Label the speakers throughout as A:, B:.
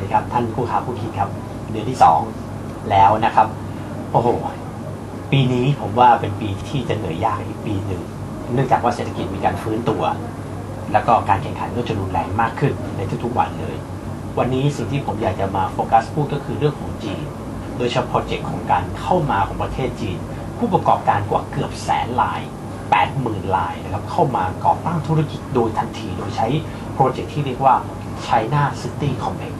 A: วัสดีครับ ท่านผู้ค้าผู้คิดครับ เดือนที่สองแล้วนะครับ โอ้โห ปีนี้ผมว่าเป็นปีที่จะเหนื่อยยากอีกปีหนึ่ง เนื่องจากว่าเศรษฐกิจมีการฟื้นตัว แล้วก็การแข่งขันก็จะรุนแรงมากขึ้นในทุกๆวันเลย วันนี้สิ่งที่ผมอยากจะมาโฟกัสพูดก็คือเรื่องของจีน โดยเฉพาะโปรเจกต์ของการเข้ามาของประเทศจีน ผู้ประกอบการกว่าเกือบแสนราย80,000รายนะครับเข้ามาก่อตั้งธุรกิจโดยทันที โดยใช้โปรเจกต์ที่เรียกว่า China City Complex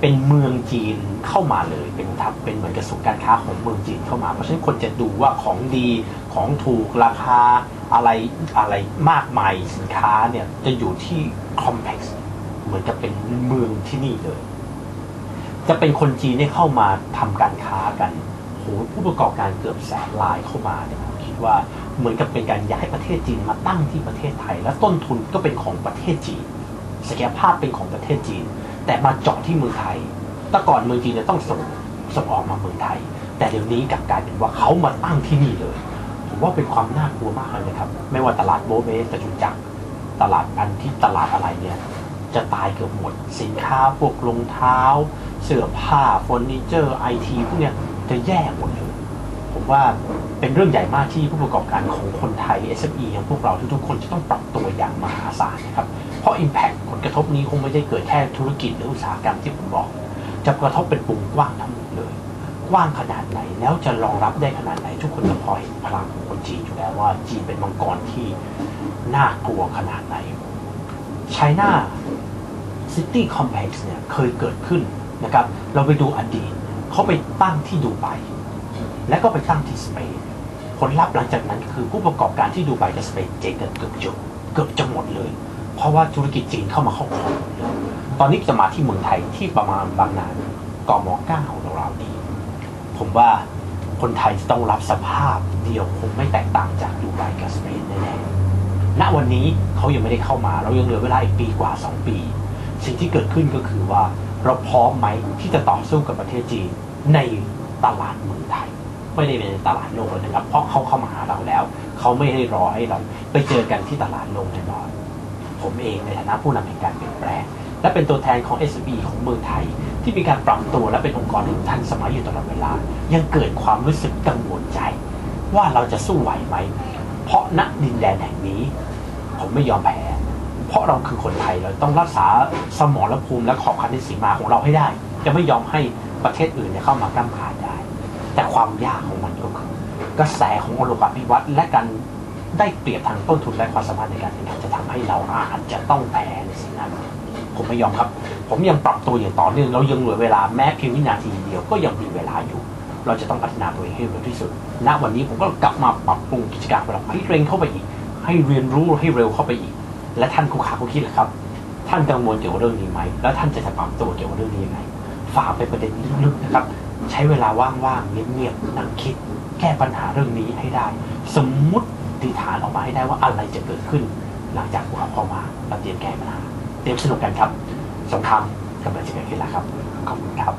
A: เป็นเมืองจีนเข้ามาเลยเป็นทับเป็นเหมือนกับศูนการค้าของเมืองจีนเข้ามา เพราะฉะนั้นคนจะดูว่าของดีของถูกราคาอะไรอะไรมากมายสินค้าเนี่ยจะอยู่ที่คอมเพล็กซ์เหมือนกับเป็นเมืองที่นี่เลย จะเป็นคนจีนเนี่ยเข้ามาทำการค้ากันโหผู้ประกอบการเกือบแสนรายเข้ามาเนี่ยผมคิดว่าเหมือนกับเป็นการย้ายประเทศจีนมาตั้งที่ประเทศไทย และต้นทุนก็เป็นของประเทศจีนศักยภาพเป็นของประเทศจีน แต่มาเจาะที่เมืองไทยแต่ก่อนเมืองจีนจะต้องส่งส่งออกมาเมืองไทย แต่เดี๋ยวนี้กลับกลายเป็นว่าเขามาตั้งที่นี่เลยผมว่าเป็นความน่ากลัวมากเลยนะครับ ไม่ว่าตลาดโบเบสจตุจักตลาดอันที่ตลาดอะไรเนี่ย จะตายเกือบหมด สินค้าพวกรองเท้า เสื้อผ้าเฟอร์นิเจอร์ไอทีพวกเนี้ยจะแย่หมดเลย ผมว่าเป็นเรื่องใหญ่มากที่ผู้ประกอบการของคนไทย SME อย่างพวกเราทุกๆคนจะต้องปรับตัวอย่างมหาศาลนะครับ เพราะ Impact ผลกระทบนี้คงไม่ได้เกิดแค่ธุรกิจหรืออุตสาหกรรมที่ผมบอก จะกระทบเป็นวงกว้างทั้งหมดเลย กว้างขนาดไหนแล้วจะรองรับได้ขนาดไหน ทุกคนจะพอเห็นพลังของคนจีนอยู่แล้วว่าจีนเป็นมังกรที่น่ากลัวขนาดไหน China City Complex เนี่ยเคยเกิดขึ้นนะครับ เราไปดูอดีตเขาไปตั้งที่ดูไบ และก็ไปตั้งที่สเปนผลลัพธ์หลังจากนั้นคือผู้ประกอบการที่ดูไบกับสเปนเจ๊งกันเกือบจบเกือบจะหมดเลย เพราะว่าธุรกิจจีนเข้ามาครอบครองเลยตอนนี้จะมาที่เมืองไทยที่ประมาณบางนากมเก้าของเรานี้ผมว่าคนไทยจะต้องรับสภาพเดียวคงไม่แตกต่างจากดูไบกับสเปนแน่ๆณวันนี้เขายังไม่ได้เข้ามา เรายังเหลือเวลาอีกปีกว่า 2 ปี สิ่งที่เกิดขึ้นก็คือว่าเราพร้อมไหมที่จะต่อสู้กับประเทศจีนในตลาดเมืองไทย ไม่ได้เป็นตลาดโลกแล้วนะครับ เพราะเขาเข้ามาหาเราแล้ว เขาไม่ให้รอให้เราไปเจอกันที่ตลาดโลกแน่นอน ผมเองในฐานะผู้นำแห่งการเปลี่ยนแปลง และเป็นตัวแทนของ s อ b ของเมืองไทย ที่มีการปรับตัวและเป็นองค์กรที่ทันสมัยอยู่ตลอดเวลา ยังเกิดความรู้สึกกังวลใจ ว่าเราจะสู้ไหวไหม เพราะณดินแดนแห่งนี้ ผมไม่ยอมแพ้เพราะเราคือคนไทยเราต้องรักษาสมรภูมิและขอบคันที่สีมาของเราให้ได้ จะไม่ยอมให้ประเทศอื่นเข้ามากล้ำกา แต่ความยากของมันก็คือกระแสของโลกาภิวัตและการได้เปรียบทางต้นทุนและความสามารถในการแข่งขันจะทำให้เราอาจจะต้องแพ้ในสิ่งนั้นผมไม่ยอมครับ ผมยังปรับตัวอย่างต่อเนื่องเรายังเหลือเวลาแม้เพียงวินาทีเดียวก็ยังมีเวลาอยู่ เราจะต้องพัฒนาตัวเองให้เร็วที่สุด ณ วันนี้ผมก็กลับมาปรับปรุงกิจการของเราให้เร่งเข้าไปอีก ให้เรียนรู้ให้เร็วเข้าไปอีก และท่านคู่ขาคู่คิดล่ะครับ ท่านกังวลเกี่ยวกับเรื่องนี้ไหม แล้วท่านจะปรับตัวเกี่ยวกับเรื่องนี้ยังไง ฝากเป็นประเด็นลึกๆนะครับ ใช้เวลาว่างๆเงียบๆนั่งคิด แก้ปัญหาเรื่องนี้ให้ได้ สมมุติฐานออกมาให้ได้ว่าอะไรจะเกิดขึ้น หลังจากพวกเขาเข้ามาเราเตรียมแก้ปัญหาเตรียมสนุกกันครับสงครามกำลังจะเกิดขึ้นแล้วครับขอบคุณครับ